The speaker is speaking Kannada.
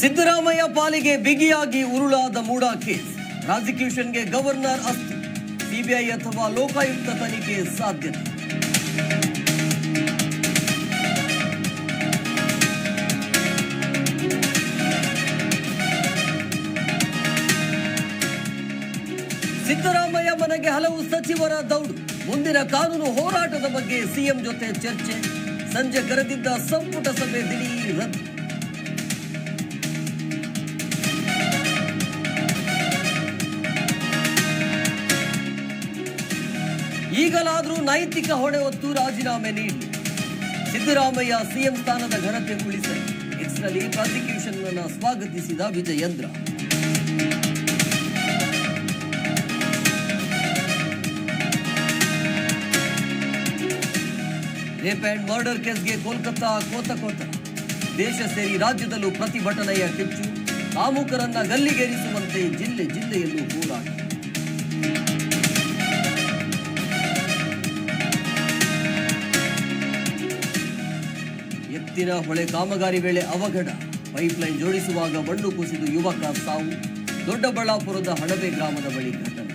ಸಿದ್ದರಾಮಯ್ಯ ಪಾಲಿಗೆ ಬಿಗಿಯಾಗಿ ಉರುಳಾದ ಮೂಡಾ ಕೇಸ್. ಪ್ರಾಸಿಕ್ಯೂಷನ್ಗೆ ಗವರ್ನರ್ ಅಸ್ತಿ. ಸಿಬಿಐ ಅಥವಾ ಲೋಕಾಯುಕ್ತ ತನಿಖೆ ಸಾಧ್ಯತೆ. ಸಿದ್ದರಾಮಯ್ಯ ಮನೆಗೆ ಹಲವು ಸಚಿವರ ದೌಡು. ಮುಂದಿನ ಕಾನೂನು ಹೋರಾಟದ ಬಗ್ಗೆ ಸಿಎಂ ಜೊತೆ ಚರ್ಚೆ. ಸಂಜೆ ಕರೆದಿದ್ದ ಸಂಪುಟ ಸಭೆ ದಿಢೀರ್ ರದ್ದು. ಈಗಲಾದರೂ ನೈತಿಕ ಹೊಣೆ ಹೊತ್ತು ರಾಜೀನಾಮೆ ನೀಡಿ. ಸಿದ್ದರಾಮಯ್ಯ ಸಿಎಂ ಸ್ಥಾನದ ಘನತೆ ಉಳಿಸಲಿ. ಎಕ್ಸ್ನಲ್ಲಿ ಪ್ರಾಸಿಕ್ಯೂಷನ್ ಅನ್ನು ಸ್ವಾಗತಿಸಿದ ವಿಜಯೇಂದ್ರ. ರೇಪ್ ಆ್ಯಂಡ್ ಮರ್ಡರ್ ಕೇಸ್ಗೆ ಕೋಲ್ಕತ್ತಾ ಕೋತ ಕೋತ ದೇಶ ಸೇರಿ ರಾಜ್ಯದಲ್ಲೂ ಪ್ರತಿಭಟನೆಯ ಕಿಚ್ಚು. ಕಾಮುಕರನ್ನ ಗಲ್ಲಿಗೇರಿಸುವಂತೆ ಜಿಲ್ಲೆ ಜಿಲ್ಲೆಯಲ್ಲೂ ಹೋರಾಟ. ಎತ್ತಿನ ಹೊಳೆ ಕಾಮಗಾರಿ ವೇಳೆ ಅವಘಡ. ಪೈಪ್ಲೈನ್ ಜೋಡಿಸುವಾಗ ಮಣ್ಣು ಕುಸಿದು ಯುವಕ ಸಾವು. ದೊಡ್ಡಬಳ್ಳಾಪುರದ ಹಣಬೆ ಗ್ರಾಮದ ಬಳಿ ಘಟನೆ.